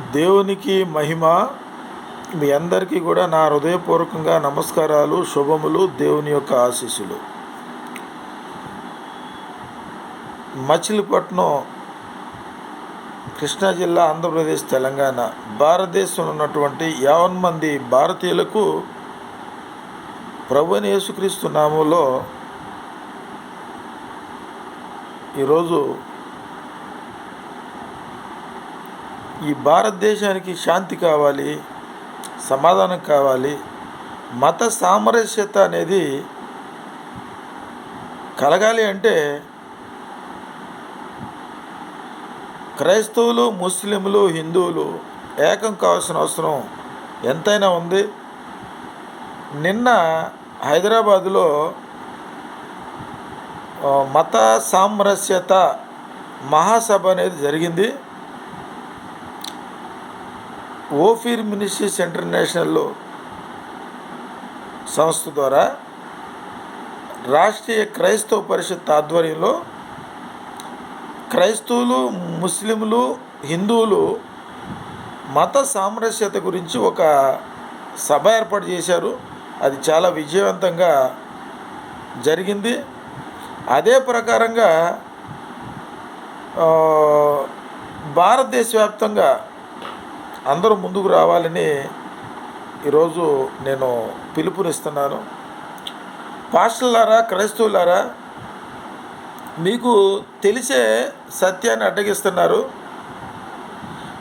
దేవునికి మహిమ మీ అందరికీ కూడా నా హృదయపూర్వకంగా నమస్కారాలు శుభములు దేవుని యొక్క ఆశీస్సులు. మచిలీపట్నం కృష్ణా జిల్లా ఆంధ్రప్రదేశ్ తెలంగాణ. భారతదేశంలో ఉన్నటువంటి యావన్ మంది భారతీయులకు ప్రభుని యేసుక్రీస్తు నామంలో ఈరోజు ఈ భారతదేశానికి శాంతి కావాలి సమాధానం కావాలి మత సామరస్యత అనేది కలగాలి అంటే క్రైస్తవులు ముస్లింలు హిందువులు ఏకం కావాల్సిన అవసరం ఎంతైనా ఉంది. నిన్న హైదరాబాదులో మత సామరస్యత మహాసభ అనేది జరిగింది. ఓఫీర్ మినిస్ట్రీస్ ఇంటర్నేషనల్ సంస్థ ద్వారా రాష్ట్రీయ క్రైస్తవ పరిషత్ ఆధ్వర్యంలో క్రైస్తవులు ముస్లింలు హిందువులు మత సామరస్యత గురించి ఒక సభ ఏర్పాటు చేశారు. అది చాలా విజయవంతంగా జరిగింది. అదే ప్రకారంగా భారతదేశ వ్యాప్తంగా అందరూ ముందుకు రావాలని ఈరోజు నేను పిలుపునిస్తున్నాను. పాస్టర్లారా క్రైస్తవులారా మీకు తెలిసే సత్యాన్ని అడ్డగిస్తున్నారు.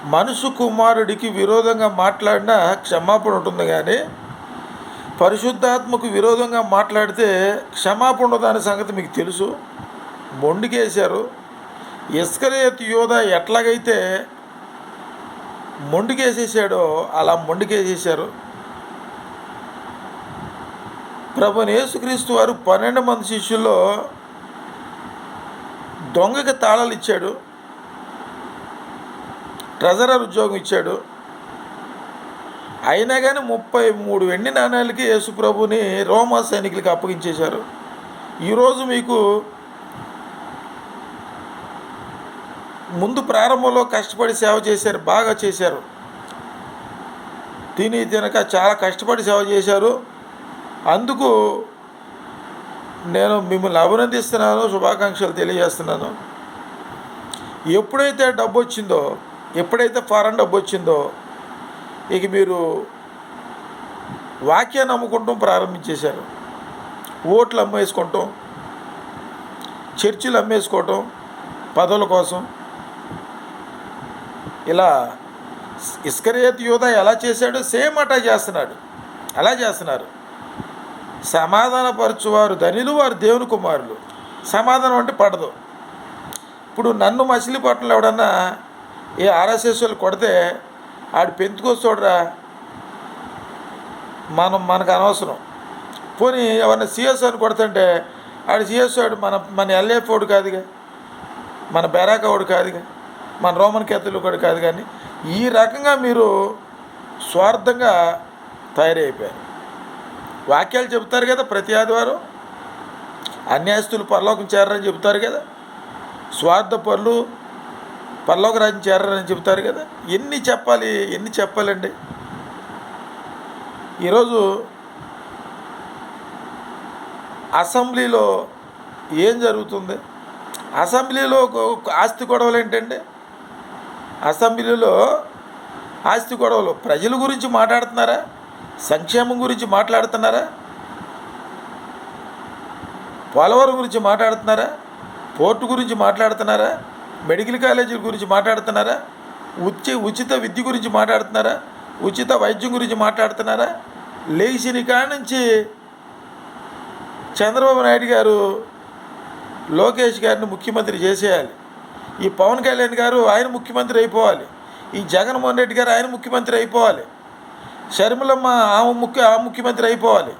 మనుషు కుమారుడికి విరోధంగా మాట్లాడినా క్షమాపణ ఉంటుంది కానీ పరిశుద్ధాత్మకు విరోధంగా మాట్లాడితే క్షమాపణ ఉండదనే సంగతి మీకు తెలుసు. మొండికేశారు. ఇస్కరేత్ యోధ ఎట్లాగైతే మొండికేసేసాడో అలా మొండికేసేసారు ప్రభుని యేసుక్రీస్తు వారు పన్నెండు మంది శిష్యుల్లో దొంగకి తాళాలు ఇచ్చాడు. ట్రెజరర్ ఉద్యోగం ఇచ్చాడు. అయినా కానీ ముప్పై మూడు వెండి నాణ్యాలకి యేసు ప్రభుని రోమా సైనికులకి అప్పగించేశారు. ఈరోజు మీకు ముందు ప్రారంభంలో కష్టపడి సేవ చేశారు బాగా చేశారు. తిని తినక చాలా కష్టపడి సేవ చేశారు. అందుకు నేను మిమ్మల్ని అభినందిస్తున్నాను శుభాకాంక్షలు తెలియజేస్తున్నాను. ఎప్పుడైతే డబ్బు వచ్చిందో ఎప్పుడైతే ఫారెన్ డబ్బు వచ్చిందో ఇక మీరు వాక్యాన్ని అమ్ముకుంటాం ప్రారంభించేశారు. ఓట్లు అమ్మేసుకోవటం చర్చిలు అమ్మేసుకోవటం పదవుల కోసం ఇలా ఇస్కరియత్ యూధ ఎలా చేశాడో సేమ్ అటా చేస్తున్నాడు. అలా చేస్తున్నారు. సమాధానపరచువారు ధనిలు వారు దేవుని కుమారులు. సమాధానం అంటే పడదు. ఇప్పుడు నన్ను మచిలీపట్నంలో ఎవడన్నా ఏ ఆర్ఎస్ఎస్ వాళ్ళు కొడితే ఆడు పెంచుకొస్తాడురా మనం మనకు అనవసరం. పోనీ ఎవరైనా సిఎస్ అని కొడుతుంటే ఆడు సిఎస్ వాడు మన మన ఎల్ఏఫ్ వాడు కాదుగా మన బెరాక వాడు కాదుగా. మన రోమన్ కేథలిక్ కూడా కాదు కానీ ఈ రకంగా మీరు స్వార్థంగా తయారైపోయారు. వాక్యాలు చెబుతారు కదా ప్రతి ఆదివారం. అన్యాయస్తులు పరలోకం చేరారని చెబుతారు కదా. స్వార్థ పనులు పరలోక రాజ్యం చేరారని చెబుతారు కదా. ఎన్ని చెప్పాలి ఎన్ని చెప్పాలండి? ఈరోజు అసెంబ్లీలో ఏం జరుగుతుంది? అసెంబ్లీలో ఒక ఆస్తి గొడవలు ఏంటండి? అసెంబ్లీలో ఆస్తి గొడవలు ప్రజల గురించి మాట్లాడుతున్నారా? సంక్షేమం గురించి మాట్లాడుతున్నారా? పోలవరం గురించి మాట్లాడుతున్నారా? పోర్టు గురించి మాట్లాడుతున్నారా? మెడికల్ కాలేజీల గురించి మాట్లాడుతున్నారా? ఉచి ఉచిత విద్య గురించి మాట్లాడుతున్నారా? ఉచిత వైద్యం గురించి మాట్లాడుతున్నారా? లేచిన కాడ నుంచి చంద్రబాబు నాయుడు గారు లోకేష్ గారిని ముఖ్యమంత్రి చేసేయాలి. ఈ పవన్ కళ్యాణ్ గారు ఆయన ముఖ్యమంత్రి అయిపోవాలి. ఈ జగన్మోహన్ రెడ్డి గారు ఆయన ముఖ్యమంత్రి అయిపోవాలి. షర్మిలమ్మ ఆమె ముఖ్య ఆ ముఖ్యమంత్రి అయిపోవాలి.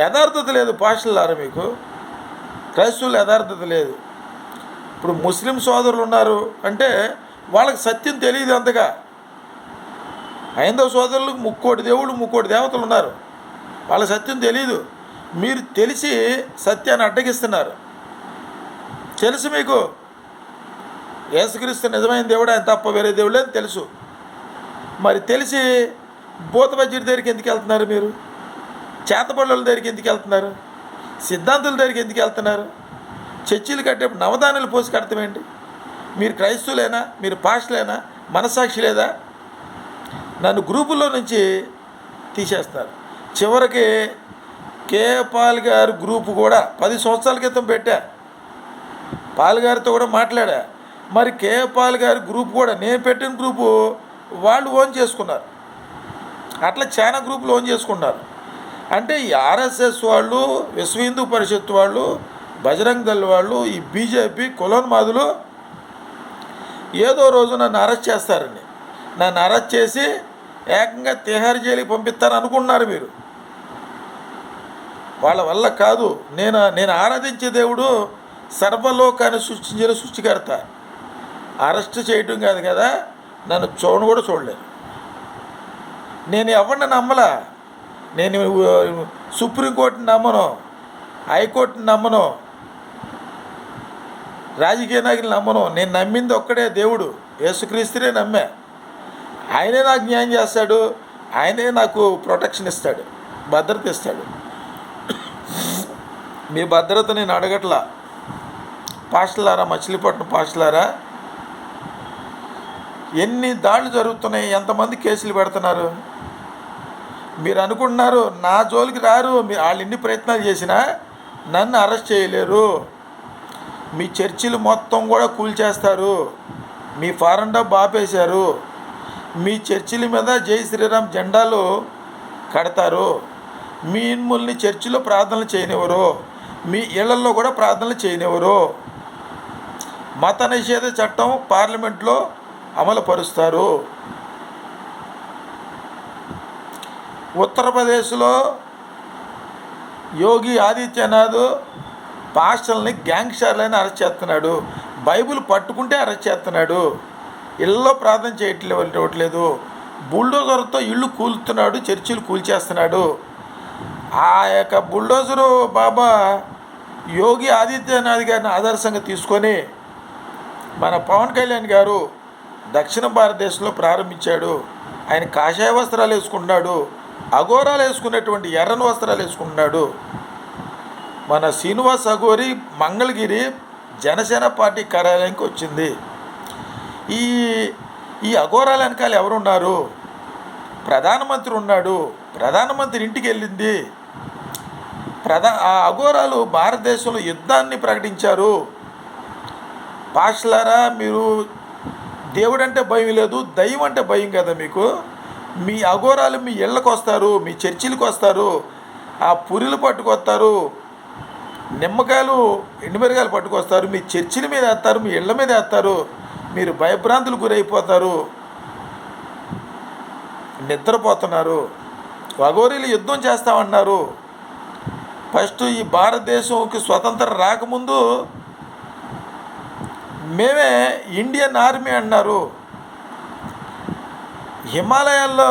యథార్థత లేదు పాస్టర్లారా మీకు? క్రైస్తవులు యథార్థత లేదు. ఇప్పుడు ముస్లిం సోదరులు ఉన్నారు అంటే వాళ్ళకి సత్యం తెలియదు అంతగా. హైందవ సోదరులకు ముక్కోటి దేవుళ్ళు ముక్కోటి దేవతలు ఉన్నారు. వాళ్ళ సత్యం తెలియదు మీరు తెలిసి సత్యాన్ని అడ్డగిస్తున్నారు. తెలుసు మీకు. యేసుక్రీస్తు నిజమైన దేవుడు ఆయన తప్ప వేరే దేవుడు లేదని తెలుసు. మరి తెలిసి భూత బజ్జీడి దగ్గరికి ఎందుకు వెళ్తున్నారు మీరు? చేతబడుల దగ్గరికి ఎందుకు వెళ్తున్నారు? సిద్ధాంతుల దగ్గరికి ఎందుకు వెళ్తున్నారు? చర్చిలు కట్టేప్పుడు నవదానాలు పోసి కడతామేంటి మీరు క్రైస్తవులేనా? మీరు పాస్టలేనా మనసాక్షి లేదా? నన్ను గ్రూపుల్లో నుంచి తీసేస్తారు. చివరికి కే పాల్ గారు గ్రూపు కూడా పది సంవత్సరాల క్రితం పెట్టా. పాల్గారితో కూడా మాట్లాడా. మరి కే పాల్ గారి గ్రూప్ కూడా నేను పెట్టిన గ్రూపు వాళ్ళు ఓన్ చేసుకున్నారు. అట్లా చాలా గ్రూపులు ఓన్ చేసుకున్నారు. అంటే ఈ ఆర్ఎస్ఎస్ వాళ్ళు విశ్వ హిందూ పరిషత్ వాళ్ళు బజరంగ్ దళ్ వాళ్ళు ఈ బీజేపీ కులోన్మాదులు ఏదో రోజు నన్ను అరెస్ట్ చేస్తారని. నన్ను అరెస్ట్ చేసి ఏకంగా తిహార్ జైలుకి పంపిస్తారు అనుకున్నారు మీరు. వాళ్ళ వల్ల కాదు. నేను నేను ఆరాధించే దేవుడు సర్వలోకాన్ని సృష్టించిన సృష్టికర్త. అరెస్ట్ చేయటం కాదు కదా నన్ను చూడను కూడా చూడలేదు. నేను ఎవరిని నమ్మలా? నేను సుప్రీంకోర్టుని నమ్మను హైకోర్టుని నమ్మను రాజకీయ నాయకులు నమ్మను. నేను నమ్మింది ఒక్కడే దేవుడు. యేసుక్రీస్తునే నమ్మా. ఆయనే నాకు న్యాయం చేస్తాడు ఆయనే నాకు ప్రొటెక్షన్ ఇస్తాడు భద్రత ఇస్తాడు. మీ భద్రత నేను అడగట్లా. పాస్టలారా మచిలీపట్నం పాస్టలారా ఎన్ని దాడులు జరుగుతున్నాయి? ఎంతమంది కేసులు పెడుతున్నారు? మీరు అనుకుంటున్నారు నా జోలికి రారు మీ వాళ్ళు ఎన్ని ప్రయత్నాలు చేసినా నన్ను అరెస్ట్ చేయలేరు. మీ చర్చిలు మొత్తం కూడా కూల్చేస్తారు. మీ ఫారెన్ డబ్బు ఆపేశారు. మీ చర్చిల మీద జై శ్రీరామ్ జెండాలు కడతారు. మీ ఇన్ముల్ని చర్చిలో ప్రార్థనలు చేయనివ్వరు. మీ ఇళ్ళలో కూడా ప్రార్థనలు చేయనివ్వరు. మత నిషేధ చట్టం పార్లమెంట్లో అమలు పరుస్తారు ఉత్తరప్రదేశ్లో యోగి ఆదిత్యనాథ్ పాస్టల్ని గ్యాంగ్స్టర్లని అరెస్ట్ చేస్తున్నాడు. బైబిల్ పట్టుకుంటే అరెస్ట్ చేస్తున్నాడు. ఇళ్ళలో ప్రార్థన చేయట్లేవట్లేదు బుల్డోజర్తో ఇళ్ళు కూలుతున్నాడు. చర్చిలు కూల్చేస్తున్నాడు. ఆ యొక్క బుల్డోజరు బాబా యోగి ఆదిత్యనాథ్ గారిని ఆదర్శంగా తీసుకొని మన పవన్ కళ్యాణ్ గారు దక్షిణ భారతదేశంలో ప్రారంభించాడు. ఆయన కాషాయ వస్త్రాలు వేసుకున్నాడు అఘోరాలు వేసుకున్నటువంటి ఎర్రని వస్త్రాలు వేసుకున్నాడు మన శ్రీనివాస్ అఘోరి మంగళగిరి జనసేన పార్టీ కార్యాలయానికి వచ్చింది. ఈ ఈ అఘోరాల వెనకాల ఎవరున్నారు? ప్రధానమంత్రి ఉన్నాడు. ప్రధానమంత్రి ఇంటికి వెళ్ళింది. ప్రధా ఆ అఘోరాలు భారతదేశంలో యుద్ధాన్ని ప్రకటించారు. పాషలారా మీరు దేవుడు అంటే భయం లేదు దయ్యం అంటే భయం కదా మీకు? మీ అఘోరాలు మీ ఇళ్ళకు వస్తారు మీ చర్చిలకు వస్తారు ఆ పురిలు పట్టుకొస్తారు నిమ్మకాయలు ఎండుమిరకాయలు పట్టుకొస్తారు మీ చర్చిల మీద వేస్తారు మీ ఇళ్ళ మీద వేస్తారు మీరు భయభ్రాంతులు గురైపోతారు నిద్రపోతున్నారు అఘోరీలు యుద్ధం చేస్తామన్నారు ఫస్ట్ ఈ భారతదేశంకి స్వతంత్రం రాకముందు మేమే ఇండియన్ ఆర్మీ అన్నారు. హిమాలయాల్లో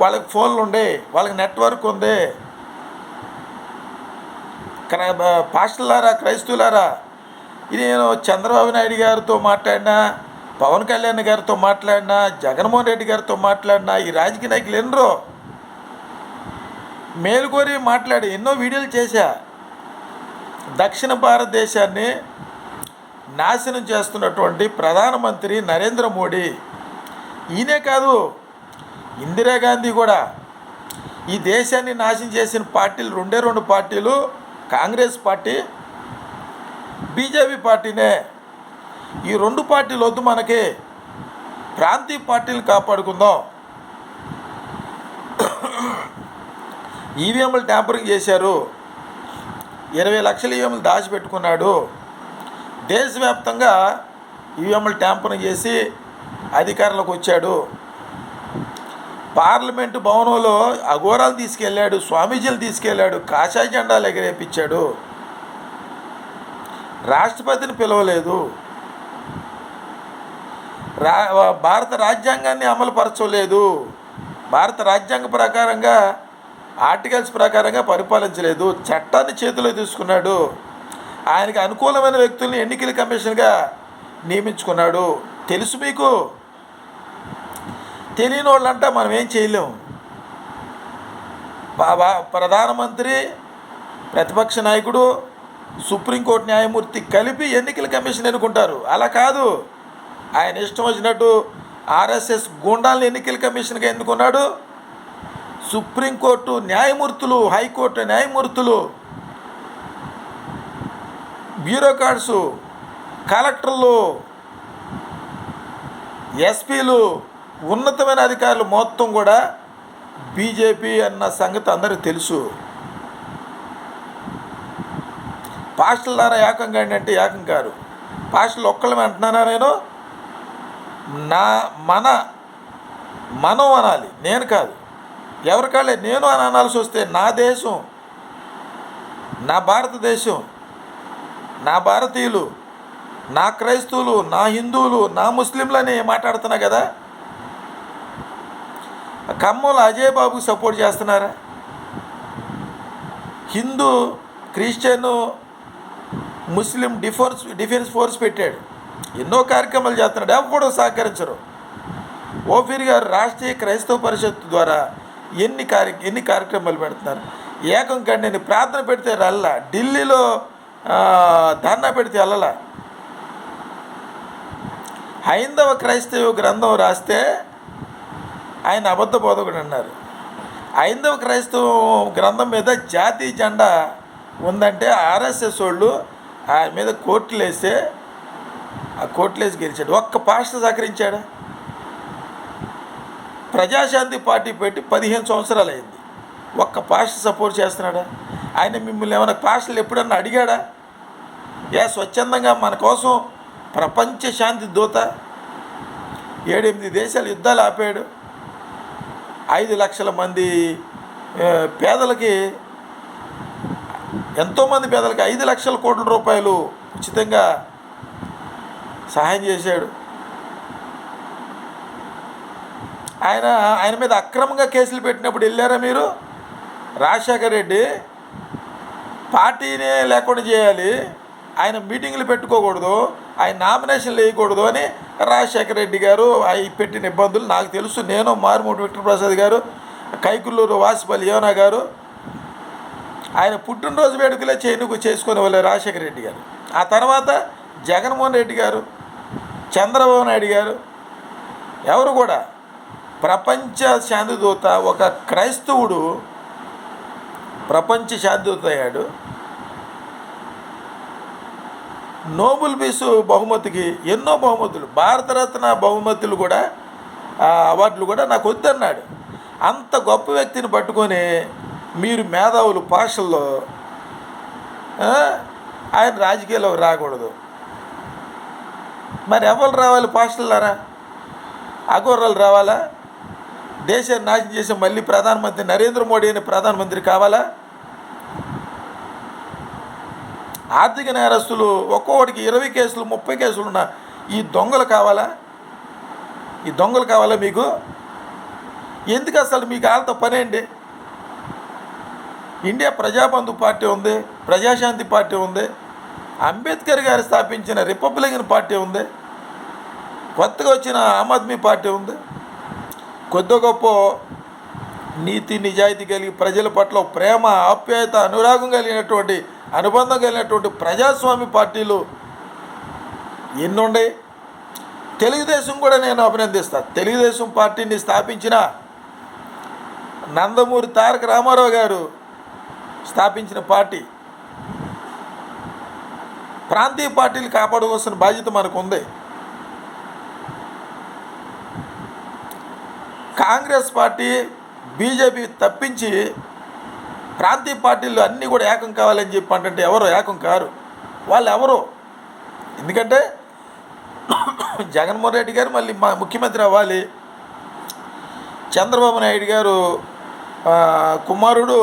వాళ్ళకి ఫోన్లు ఉండే వాళ్ళకి నెట్వర్క్ ఉంది. క్రై పాస్టర్లారా క్రైస్తవులారా ఇది నేను చంద్రబాబు నాయుడు గారితో మాట్లాడినా పవన్ కళ్యాణ్ గారితో మాట్లాడినా జగన్మోహన్ రెడ్డి గారితో మాట్లాడినా ఈ రాజకీయ నాయకులు ఎన్నరో. మేలుకోరి మాట్లాడి ఎన్నో వీడియోలు చేశా. దక్షిణ భారతదేశాన్ని నాశనం చేస్తున్నటువంటి ప్రధానమంత్రి నరేంద్ర మోడీ. ఈయనే కాదు ఇందిరాగాంధీ కూడా. ఈ దేశాన్ని నాశనం చేసిన పార్టీలు రెండే రెండు పార్టీలు కాంగ్రెస్ పార్టీ బీజేపీ పార్టీనే. ఈ రెండు పార్టీలు వద్దు మనకి ప్రాంతీయ పార్టీలు కాపాడుకుందాం. ఈవీఎంలు ట్యాంపరింగ్ చేశారు. ఇరవై లక్షల ఈవీఎంలు దాచిపెట్టుకున్నాడు. దేశవ్యాప్తంగా ఈవీఎంలు ట్యాంపరింగ్ చేసి అధికారంలోకి వచ్చాడు. పార్లమెంటు భవనంలో అఘోరాలు తీసుకెళ్ళాడు స్వామీజీలు తీసుకెళ్ళాడు కాషాయ జెండాలు ఎగరేపించాడు రాష్ట్రపతిని పిలవలేదు. రా భారత రాజ్యాంగాన్ని అమలుపరచలేదు. భారత రాజ్యాంగ ప్రకారంగా ఆర్టికల్స్ ప్రకారంగా పరిపాలించలేదు. చట్టాన్ని చేతిలో తీసుకున్నాడు. ఆయనకి అనుకూలమైన వ్యక్తుల్ని ఎన్నికల కమిషన్గా నియమించుకున్నాడు. తెలుసు మీకు? తెలియని వాళ్ళంటే మనం ఏం చేయలేము. బాబా ప్రధానమంత్రి ప్రతిపక్ష నాయకుడు సుప్రీంకోర్టు న్యాయమూర్తి కలిపి ఎన్నికల కమిషన్ ఎన్నుకుంటారు. అలా కాదు. ఆయన ఇష్టం వచ్చినట్టు ఆర్ఎస్ఎస్ గుండాలను ఎన్నికల కమిషన్గా ఎన్నుకున్నాడు. సుప్రీంకోర్టు న్యాయమూర్తులు హైకోర్టు న్యాయమూర్తులు బ్యూరోక్రాట్స్ కలెక్టర్లు ఎస్పీలు ఉన్నతమైన అధికారులు మొత్తం కూడా బీజేపీ అన్న సంగతి అందరికీ తెలుసు. పాస్టల్ ద్వారా ఏకం కాండి అంటే ఏకం కారు. పాస్టల్ ఒక్కళ్ళమే అంటున్నానా నేను? నా మన మనం అనాలి. నేను కాదు. ఎవరికాళ్ళే నేను అని అనాల్సి వస్తే నా దేశం నా భారతదేశం నా భారతీయులు నా క్రైస్తవులు నా హిందువులు నా ముస్లింలని మాట్లాడుతున్నా కదా? ఖమ్మంలో అజయ్ బాబుకి సపోర్ట్ చేస్తున్నారా? Hindu Christian Muslim defence defence force పెట్టాడు. ఎన్నో కార్యక్రమాలు చేస్తున్నాడు. ఎవరు సహకరించరు. ఓఫీర్ గారు రాష్ట్రీయ క్రైస్తవ పరిషత్ ద్వారా ఎన్ని కార్య ఎన్ని కార్యక్రమాలు పెడుతున్నారు? ఏకం కండి నేను ప్రార్థన పెడితే రల్లా. ఢిల్లీలో ధర్నా పెడితే వెళ్ళలే హైందవ క్రైస్తవ గ్రంథం రాస్తే ఆయన అబద్ధ బోధకుడు అన్నారు. హైందవ క్రైస్తవ గ్రంథం మీద జాతీయ జెండా ఉందంటే ఆర్ఎస్ఎస్ వాళ్ళు ఆయన మీద కోర్టులు వేస్తే ఆ కోర్టులు వేసి గెలిచాడు. ఒక్క పాస్టర్ సహకరించాడు? ప్రజాశాంతి పార్టీ పెట్టి పదిహేను సంవత్సరాలు అయింది. ఒక్క పాస్టర్ సపోర్ట్ చేస్తున్నాడా? ఆయన మిమ్మల్ని ఏమైనా పాస్టర్లు ఎప్పుడన్నా అడిగాడా? ఏ స్వచ్ఛందంగా మన కోసం ప్రపంచ శాంతి దూత ఏడెనిమిది దేశాలు యుద్ధాలు ఆపాడు. ఐదు లక్షల మంది పేదలకి ఎంతోమంది పేదలకి ఐదు లక్షల కోట్ల రూపాయలు ఉచితంగా సహాయం చేశాడు. ఆయన ఆయన మీద అక్రమంగా కేసులు పెట్టినప్పుడు వెళ్ళారా మీరు? రాజశేఖర రెడ్డి పార్టీనే లేకుండా చేయాలి. ఆయన మీటింగ్లు పెట్టుకోకూడదు. ఆయన నామినేషన్లు వేయకూడదు అని రాజశేఖర రెడ్డి గారు అవి పెట్టిన ఇబ్బందులు నాకు తెలుసు. నేను మారుమూటి విక్టర్ ప్రసాద్ గారు కైకుల్లూరు వాసిపల్లి యోనా గారు ఆయన పుట్టినరోజు వేడుకలే చేయనుకు చేసుకునే వాళ్ళు రాజశేఖర రెడ్డి గారు. ఆ తర్వాత జగన్మోహన్ రెడ్డి గారు చంద్రబాబు నాయుడు గారు ఎవరు కూడా ప్రపంచ శాంతిదూత ఒక క్రైస్తవుడు ప్రపంచ శాంతిదూత అయ్యాడు. నోబుల్ పీస్ బహుమతికి ఎన్నో బహుమతులు. భారతరత్న బహుమతులు కూడా అవార్డులు కూడా నాకు వద్దన్నాడు. అంత గొప్ప వ్యక్తిని పట్టుకొని మీరు మేధావులు భాషల్లో ఆయన రాజకీయాల్లో రాకూడదు. మరి ఎవరు రావాలి పాస్టర్లారా అఘోరాలు రావాలా? దేశాన్ని నాశనం చేసే మళ్ళీ ప్రధానమంత్రి నరేంద్ర మోడీ అనే ప్రధానమంత్రి కావాలా? ఆర్థిక నేరస్తులు ఒక్కొక్కడికి ఇరవై కేసులు ముప్పై కేసులు ఉన్న ఈ దొంగలు కావాలా? ఈ దొంగలు కావాలా మీకు? ఎందుకు అసలు మీకు వాళ్ళతో పనేండి ఇండియా ప్రజాబంధు పార్టీ ఉంది ప్రజాశాంతి పార్టీ ఉంది అంబేద్కర్ గారు స్థాపించిన రిపబ్లికన్ పార్టీ ఉంది కొత్తగా వచ్చిన ఆమ్ ఆద్మీ పార్టీ ఉంది. కొద్ది గొప్ప నీతి నిజాయితీ కలిగి ప్రజల పట్ల ప్రేమ ఆప్యాయత అనురాగం కలిగినటువంటి అనుబంధం కలిగినటువంటి ప్రజాస్వామ్య పార్టీలు ఎన్నుండే. తెలుగుదేశం కూడా నేను అభినందిస్తాను తెలుగుదేశం పార్టీని స్థాపించిన నందమూరి తారక రామారావు గారు స్థాపించిన పార్టీ. ప్రాంతీయ పార్టీలు కాపాడుకోవాల్సిన బాధ్యత మనకు ఉంది కాంగ్రెస్ పార్టీ బీజేపీ తప్పించి ప్రాంతీయ పార్టీలు అన్నీ కూడా ఏకం కావాలని చెప్పి అంటే ఎవరు ఏకం కారు? వాళ్ళు ఎవరు ఎందుకంటే జగన్మోహన్ రెడ్డి గారు మళ్ళీ మా ముఖ్యమంత్రి అవ్వాలి. చంద్రబాబు నాయుడు గారు కుమారుడు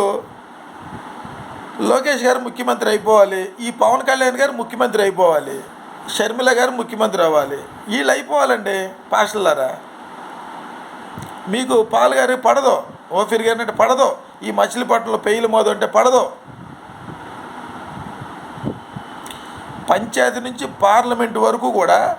లోకేష్ గారు ముఖ్యమంత్రి అయిపోవాలి. ఈ పవన్ కళ్యాణ్ గారు ముఖ్యమంత్రి అయిపోవాలి. షర్మిల గారు ముఖ్యమంత్రి అవ్వాలి. వీళ్ళు అయిపోవాలండి పాస్టర్లారా? మీకు పాల్ గారు పడదు. ఓఫీర్ గారి అంటే పడదు. ఈ మచిలీపట్నంలో పెయిలు మోదు అంటే పడదు. పంచాయతీ నుంచి పార్లమెంట్ వరకు కూడా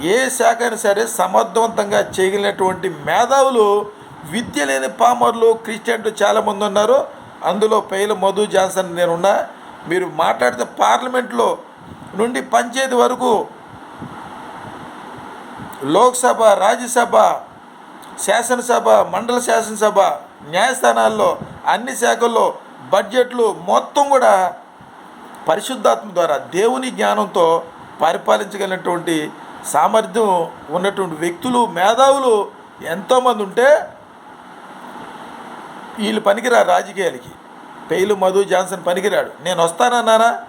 ఏ శాఖ అయినా సరే సమర్థవంతంగా చేయగలిగినటువంటి మేధావులు విద్య లేని పామర్లు క్రిస్టియన్లు చాలామంది ఉన్నారు. అందులో పేల మధు జాన్సన్ నేనున్నా. మీరు మాట్లాడితే పార్లమెంట్లో నుండి పంచాయతీ వరకు లోక్సభ రాజ్యసభ శాసనసభ మండల శాసనసభ న్యాయస్థానాల్లో అన్ని శాఖల్లో బడ్జెట్లు మొత్తం కూడా పరిశుద్ధాత్మ ద్వారా దేవుని జ్ఞానంతో పరిపాలించగలిగినటువంటి సామర్థ్యం ఉన్నటువంటి వ్యక్తులు మేధావులు ఎంతోమంది ఉంటే వీళ్ళు పనికిరారు రాజకీయాలకి. పెయిలు మధు జాన్సన్ పనికిరాడు. నేను వస్తానన్నానా?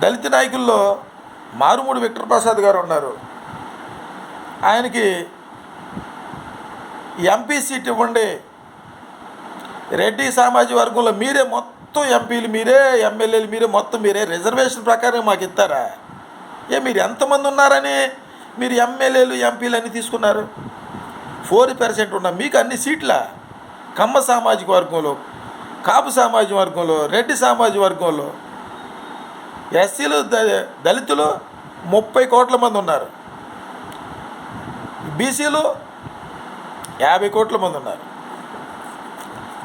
దళిత నాయకుల్లో మారుమూడి విక్టర్ ప్రసాద్ గారు ఉన్నారు. ఆయనకి ఎంపీ సీట్ ఇవ్వండి. రెడ్డి సామాజిక వర్గంలో మీరే మొత్తం ఎంపీలు మీరే ఎమ్మెల్యేలు మీరే మొత్తం మీరే రిజర్వేషన్ ప్రకారం మాకు ఇస్తారా? ఏ మీరు ఎంతమంది ఉన్నారని మీరు ఎమ్మెల్యేలు ఎంపీలు అన్నీ తీసుకున్నారు? ఫోర్ పర్సెంట్ ఉన్న మీకు అన్ని సీట్ల కమ్మ సామాజిక వర్గంలో కాపు సామాజిక వర్గంలో రెడ్డి సామాజిక వర్గంలో ఎస్సీలు దళితులు ముప్పై కోట్ల మంది ఉన్నారు. బీసీలు యాభై కోట్ల మంది ఉన్నారు.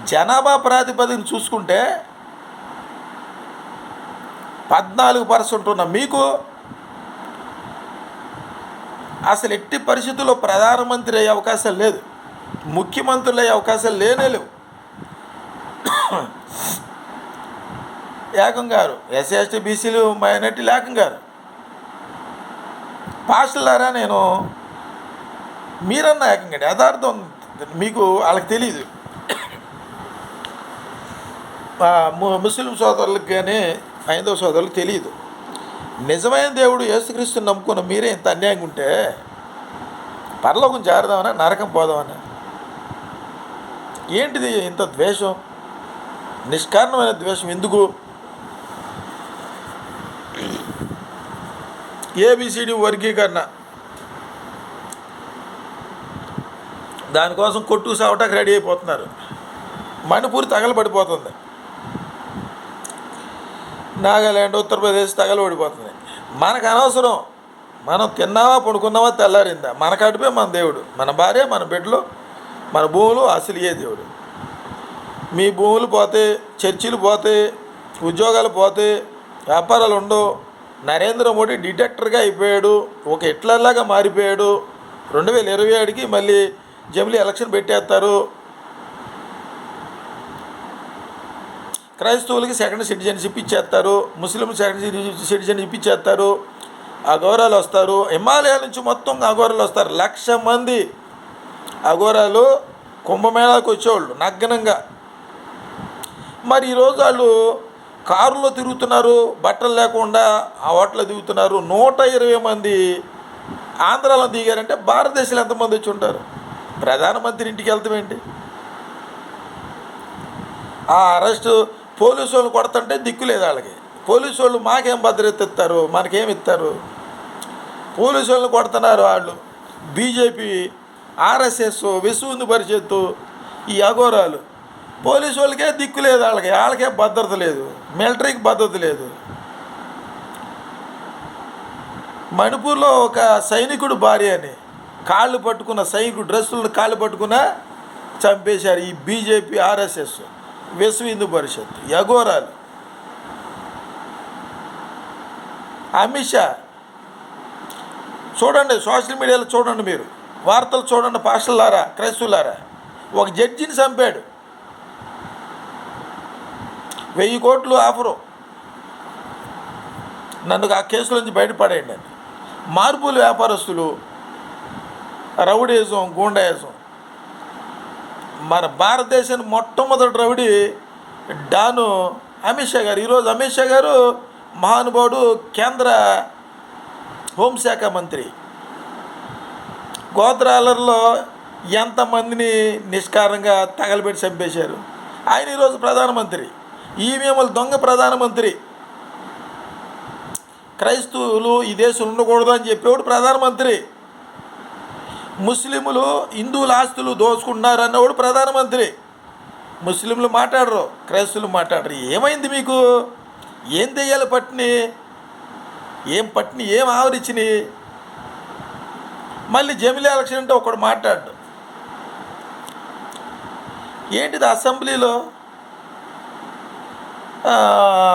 జనాభా ప్రాతిపదికన చూసుకుంటే పద్నాలుగు పర్సెంట్ ఉన్న మీకు అసలు ఎట్టి పరిస్థితుల్లో ప్రధానమంత్రి అయ్యే అవకాశం లేదు. ముఖ్యమంత్రులు అయ్యే అవకాశాలు లేనే లేవు. ఏకం గారు ఎస్సీ ఎస్టీ బీసీలు మైనార్టీ లేకం గారు. పాస్టలారా నేను? మీరన్నా ఏకంగా యథార్థం మీకు వాళ్ళకి తెలియదు ముస్లిం సోదరులకు కానీ హైందవ సోదరులకు తెలియదు నిజమైన దేవుడు యేసుక్రీస్తుని నమ్ముకున్న మీరే ఇంత అన్యాయంగా ఉంటే పరలోకం చేరదామని నరకం పోదామని? ఏంటిది ఇంత ద్వేషం? నిష్కారణమైన ద్వేషం ఎందుకు? ఏబిసిడి వర్గీకరణ. దానికోసం కొట్టు సావటానికి రెడీ అయిపోతున్నారు. మణిపూర్ తగలబడిపోతుంది. నాగాల్యాండ్ ఉత్తరప్రదేశ్ తగలబడిపోతుంది. మనకు అనవసరం. మనం తిన్నావా పడుకున్నావా తెల్లారిందా? మన కడుపే మన దేవుడు. మన భార్య మన బిడ్డలు మన భూములు అసలు ఏ దేవుడు. మీ భూములు పోతే చర్చిలు పోతే ఉద్యోగాలు పోతే వ్యాపారాలు ఉండవు. నరేంద్ర మోడీ డిటెక్టర్గా అయిపోయాడు. ఒక హిట్లర్లాగా మారిపోయాడు. రెండు వేల ఇరవై ఏడుకి మళ్ళీ జమిలీ ఎలక్షన్ పెట్టేస్తారు. క్రైస్తవులకి సెకండ్ సిటిజన్షిప్ ఇచ్చేస్తారు. ముస్లిం సెకండ్ సిటిజన్షిప్ ఇచ్చేస్తారు. అఘోరాలు వస్తారు. హిమాలయాల నుంచి మొత్తం అఘోరాలు వస్తారు. లక్ష మంది అఘోరాలు కుంభమేళాకు వచ్చేవాళ్ళు నగ్నంగా. మరి ఈరోజు వాళ్ళు కారులో తిరుగుతున్నారు బట్టలు లేకుండా ఆ హోటల్లో దిగుతున్నారు. నూట ఇరవై మంది ఆంధ్రాలో దిగారంటే భారతదేశంలో ఎంతమంది వచ్చి ఉంటారు? ప్రధానమంత్రి ఇంటికి వెళ్తామేంటి ఆ అరెస్టు పోలీసు వాళ్ళు కొడతంటే దిక్కు లేదు వాళ్ళకి. పోలీసు వాళ్ళు మాకేం భద్రత ఇస్తారు? మనకేం ఇస్తారు? పోలీసు వాళ్ళని కొడుతున్నారు వాళ్ళు. బీజేపీ ఆర్ఎస్ఎస్ విశ్వ పరిషత్తు ఈ అఘోరాలు. పోలీసు వాళ్ళకే దిక్కు లేదు వాళ్ళకి. వాళ్ళకే భద్రత లేదు. మిలిటరీకి భద్రత లేదు. మణిపూర్లో ఒక సైనికుడు భార్య అని. కాళ్ళు పట్టుకున్న సైనికుడు డ్రెస్సులను కాళ్ళు పట్టుకున్న చంపేశారు ఈ బీజేపీ ఆర్ఎస్ఎస్ విశ్వ హిందూ పరిషత్ ఈ అమిత్ షా చూడండి సోషల్ మీడియాలో చూడండి మీరు వార్తలు చూడండి పాస్టర్లారా క్రైస్తులారా ఒక జడ్జిని చంపాడు. వెయ్యి కోట్లు ఆఫరు. నన్ను ఆ కేసులోంచి బయటపడేయండి మార్పులు వ్యాపారస్తులు రౌడీజం గూండాయిజం. మన భారతదేశాన్ని మొట్టమొదటి రౌడీ డాను అమిత్ షా గారు. ఈరోజు అమిత్ షా గారు మహానుభావుడు కేంద్ర హోంశాఖ మంత్రి. గోత్రాలలో ఎంతమందిని నిష్కారంగా తగలబెట్టి చంపేశారు? ఆయన ఈరోజు ప్రధానమంత్రి. ఈవీఎంలు దొంగ ప్రధానమంత్రి. క్రైస్తవులు ఈ దేశం ఉండకూడదు అని చెప్పేవాడు ప్రధానమంత్రి. ముస్లింలు హిందువుల ఆస్తులు దోచుకుంటున్నారు అన్నవాడు ప్రధానమంత్రి. ముస్లింలు మాట్లాడరు క్రైస్తవులు మాట్లాడరు. ఏమైంది మీకు? ఏం తెయ్యాలి పట్టిని? ఏం పట్టిని? ఏం ఆవరించినాయి మళ్ళీ జమిలీ ఎలక్షన్ అంటే ఒకడు మాట్లాడు ఏంటిది అసెంబ్లీలో?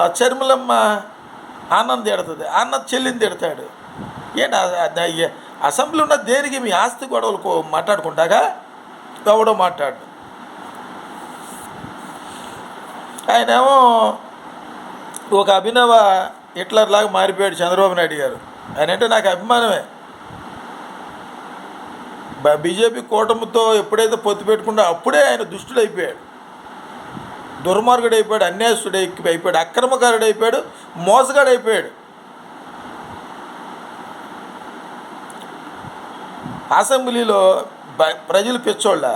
చర్మలమ్మ అన్నం తిడుతుంది. అన్న చెల్లిని తిడతాడు. ఏంటి అసెంబ్లీ ఉన్న దేనికి మీ ఆస్తి గొడవలు మాట్లాడుకుంటాగా? ఎవడో మాట్లాడు. ఆయనేమో ఒక అభినవ హిట్లర్ లాగా మారిపోయాడు చంద్రబాబు నాయుడు గారు. ఆయన అంటే నాకు అభిమానమే. బీజేపీ కూటమితో ఎప్పుడైతే పొత్తు పెట్టుకుంటో అప్పుడే ఆయన దుష్టుడు అయిపోయాడు దుర్మార్గుడు అయిపోయాడు అన్యాయస్తుడు అయిపోయాడు అక్రమకారుడు అయిపోయాడు మోసగాడు అయిపోయాడు అసెంబ్లీలో బ- ప్రజలు పిచ్చోళ్ళ.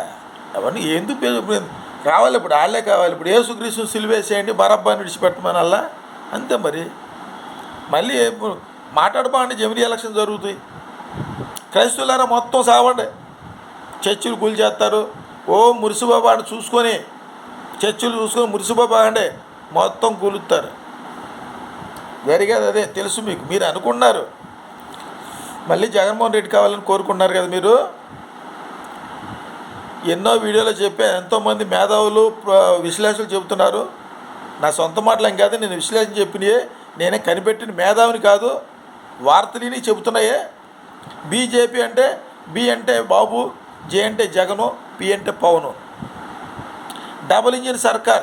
అవన్నీ ఎందుకు కావాలి ఇప్పుడు వాళ్ళే కావాలి. ఇప్పుడు ఏసుక్రీస్తు సిలివేసేయండి బరబ్బాని విడిచిపెట్టమని అలా అంతే మరి. మళ్ళీ ఇప్పుడు మాట్లాడబాండి జమిలీ ఎలక్షన్ జరుగుతాయి. క్రైస్తవులారా మొత్తం సావండి. చర్చిలు కూల్ చేస్తారు. ఓ మురిసిబాబా అని చూసుకొని చర్చిలు చూసుకొని మురిసిబాబా అండి మొత్తం కూలుస్తారు జరిగేది అదే తెలుసు మీకు. మీరు అనుకున్నారు. మళ్ళీ జగన్మోహన్ రెడ్డి కావాలని కోరుకున్నారు కదా మీరు? ఎన్నో వీడియోలో చెప్పే ఎంతోమంది మేధావులు ప్ర- విశ్లేషకులు చెబుతున్నారు. నా సొంత మాటలేం కాదు నేను విశ్లేషణ చెప్పినయే. నేనే కనిపెట్టిన మేధావిని కాదు వార్తలని చెబుతున్నాయే. బీజేపీ అంటే బి అంటే బాబు జే అంటే జగను పి అంటే పవను. డబుల్ ఇంజిన్ సర్కార్.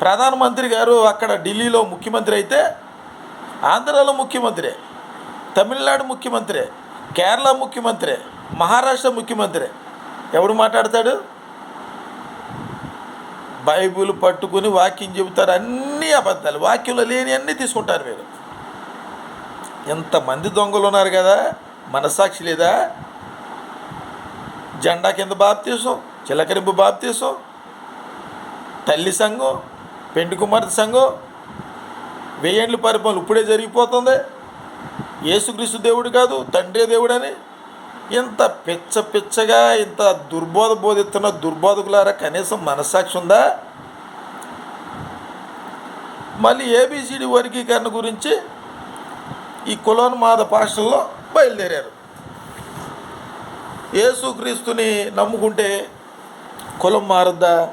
ప్రధానమంత్రి గారు అక్కడ ఢిల్లీలో ముఖ్యమంత్రి అయితే ఆంధ్రాలో ముఖ్యమంత్రి. తమిళనాడు ముఖ్యమంత్రి కేరళ ముఖ్యమంత్రి మహారాష్ట్ర ముఖ్యమంత్రి. ఎవడు మాట్లాడతాడు? బైబిల్ పట్టుకుని వాక్యం చెబుతారు అన్నీ అబద్ధాలు వాక్యంలో లేని అన్నీ తీసుకుంటారు మీరు ఎంతమంది దొంగలు ఉన్నారు కదా? మనసాక్షి లేదా? జెండా కింద బాప్తీసం చిలకరింపు బాప్తీసం తల్లి సంఘం పెండి కుమార్తె సంఘం వెయ్యేండ్ల పరిపాలన ఇప్పుడే జరిగిపోతుంది. యేసుక్రీస్తు దేవుడు కాదు తండ్రి దేవుడని ఇంత పిచ్చ పిచ్చగా ఇంత దుర్బోధ బోధిస్తున్న దుర్బోధకులారా కనీసం మనస్సాక్షి ఉందా? మళ్ళీ ఏబిసిడి వర్గీకరణ గురించి ఈ కులోన్మాద పాస్టల్లో బయలుదేరారు. యేసుక్రీస్తుని నమ్ముకుంటే కులం మారద్దా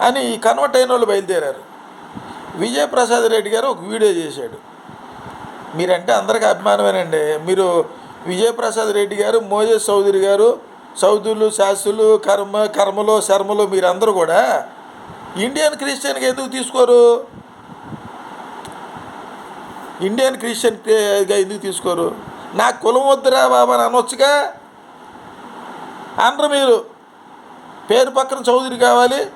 అని కన్వర్ట్ అయిన వాళ్ళు బయలుదేరారు. విజయప్రసాద్ రెడ్డి గారు ఒక వీడియో చేశాడు. మీరంటే అందరికీ అభిమానమేనండి. మీరు విజయప్రసాద్ రెడ్డి గారు మోజే చౌదరి గారు సౌదులు శాస్త్రులు కర్మ కర్మలో శర్మలో మీరందరూ కూడా ఇండియన్ క్రిస్టియన్గా ఎందుకు తీసుకోరు? ఇండియన్ క్రిస్టియన్గా ఎందుకు తీసుకోరు? నా కులం వద్దురా బాబా అని అనొచ్చుగా? అనరు మీరు. పేరు పక్కన చౌదరి కావాలి.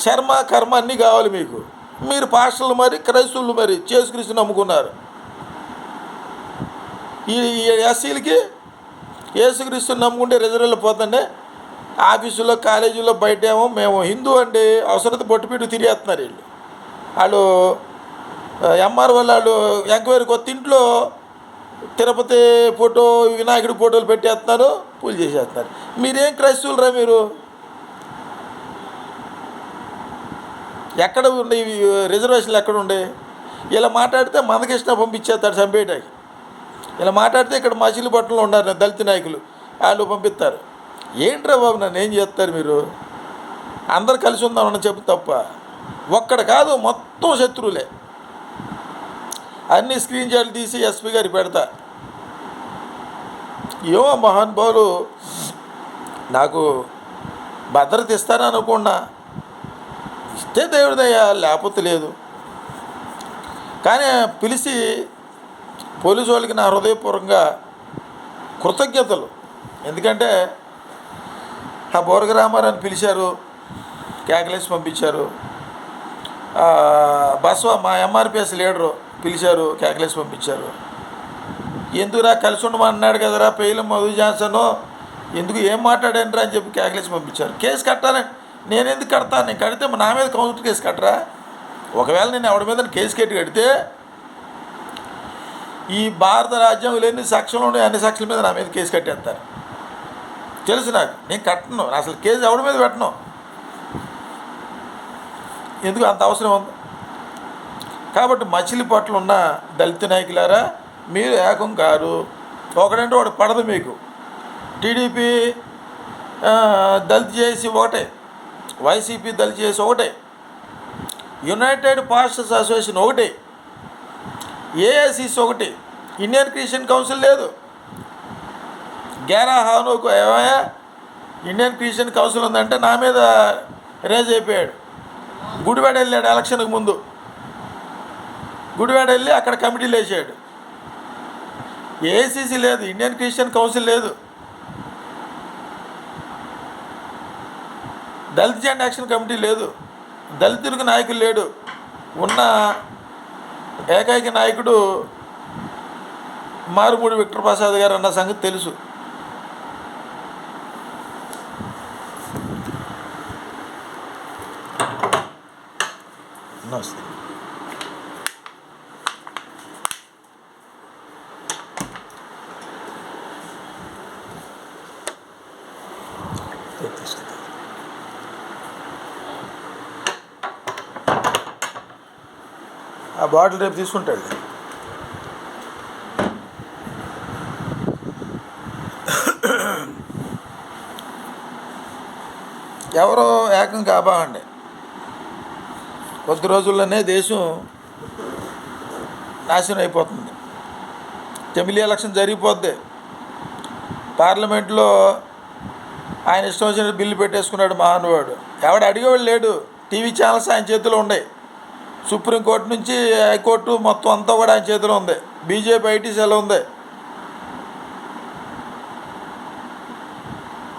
శర్మ కర్మ అన్నీ కావాలి మీకు. మీరు పాస్టర్లు మరి క్రైస్తవులు మరి చేసుక్రీస్తు నమ్ముకున్నారు. ఈ ఎస్సీలకి యేసుక్రీస్తుని నమ్ముకుంటే రిజర్వ్లో పోతుండే. ఆఫీసులో కాలేజీలో బయట ఏమో మేము హిందూ అండి అవసరత బొట్టుపీటు తిరిగేస్తున్నారు వీళ్ళు. వాళ్ళు ఎంఆర్ వాళ్ళు ఎంక్వైరీ కొత్త ఇంట్లో తిరుపతి ఫోటో వినాయకుడి ఫోటోలు పెట్టేస్తున్నారు పూజ చేసేస్తున్నారు. మీరేం క్రైస్తవులరా మీరు? ఎక్కడ ఉండే రిజర్వేషన్లు ఎక్కడ ఉండే? ఇలా మాట్లాడితే మందకృష్ణ పంపించేస్తాడు చంపేయటానికి. ఇలా మాట్లాడితే ఇక్కడ మచిలీపట్నంలో ఉన్నారు దళిత నాయకులు వాళ్ళు పంపిస్తారు. ఏంట్రా బాబు నన్ను ఏం చేస్తారు మీరు? అందరు కలిసి ఉందామని చెప్పు తప్ప. ఒక్కడ కాదు మొత్తం శత్రువులే. అన్ని స్క్రీన్ షాట్లు తీసి ఎస్పీ గారికి పెడతా. ఏమో మహానుభావులు నాకు భద్రత ఇస్తారనుకున్నా ఇస్తే దేవుడిదయ్యా లేకపోతే లేదు. కానీ పిలిచి పోలీసు వాళ్ళకి నా హృదయపూర్వకంగా కృతజ్ఞతలు. ఎందుకంటే ఆ బోరగరామారాన్ని పిలిచారు కేకలేసి పంపించారు. ఆ, బస్వ మా ఎంఆర్పిఎస్ లీడరు పిలిచారు కేకలేసి పంపించారు. ఎందుకురా కలిసి ఉండమన్నాడు కదరా పెయిలం మధు జాన్సన్? ఎందుకు ఏం మాట్లాడానురా అని చెప్పి కేకలేసి పంపించారు. కేసు కట్టాలని నేను ఎందుకు కడతాను నేను కడితే నా మీద కౌంటర్ కేసు కట్టరా? ఒకవేళ నేను ఎవడి మీద కేసు కట్టి కడితే ఈ భారత రాజ్యం ఎన్ని సాక్షులు ఉన్నాయి అన్ని సాక్షుల మీద నా మీద కేసు కట్టేస్తారు. తెలుసు నాకు. నేను కట్టను. అసలు కేసు ఎవడి మీద పెట్టను? ఎందుకు అంత అవసరం ఉంది? కాబట్టి మచిలీపట్నం ఉన్న దళిత నాయకులారా మీరు ఏకం కారు. ఒకడంటే ఒకటి పడదు మీకు. టీడీపీ దళిత చేసి ఒకటే. వైసీపీ దళిత ఒకటే. యునైటెడ్ పాస్టర్స్ అసోసియేషన్ ఒకటి. ఏఐసిసి ఒకటి. ఇండియన్ క్రిస్టియన్ కౌన్సిల్ లేదు. గ్యారా హానుకు ఏమయ్యా? ఇండియన్ క్రిస్టియన్ కౌన్సిల్ ఉందంటే నా మీద రేజ్ అయిపోయాడు. గుడివాడ వెళ్ళాడు ఎలక్షన్కి ముందు. గుడివాడ వెళ్ళి అక్కడ కమిటీలు వేసాడు. ఏఐసిసి లేదు ఇండియన్ క్రిస్టియన్ కౌన్సిల్ లేదు. దళిత జెండా యాక్షన్ కమిటీ లేదు. దళితులకు నాయకులు లేడు. ఉన్న ఏకైక నాయకుడు మారుమూడి విక్టర్ ప్రసాద్ గారు అన్న సంగతి తెలుసు. నమస్తే. తీసుకుంటాను ఆ బాటిల్ రేపు తీసుకుంటాడు. ఎవరో ఏకం కాబాగండి కొద్ది రోజుల్లోనే దేశం నాశనం అయిపోతుంది. తమిళ ఎలక్షన్ జరిగిపోద్ది. పార్లమెంట్లో ఆయన ఇష్టం వచ్చిన బిల్లు పెట్టేసుకున్నాడు మహానుభావుడు. ఎవడు అడిగేవాడు లేడు. టీవీ ఛానల్స్ ఆయన చేతిలో ఉన్నాయి. సుప్రీంకోర్టు నుంచి హైకోర్టు మొత్తం అంతా కూడా ఆయన చేతిలో ఉంది. బీజేపీ ఐటీ సెల్ ఉంది.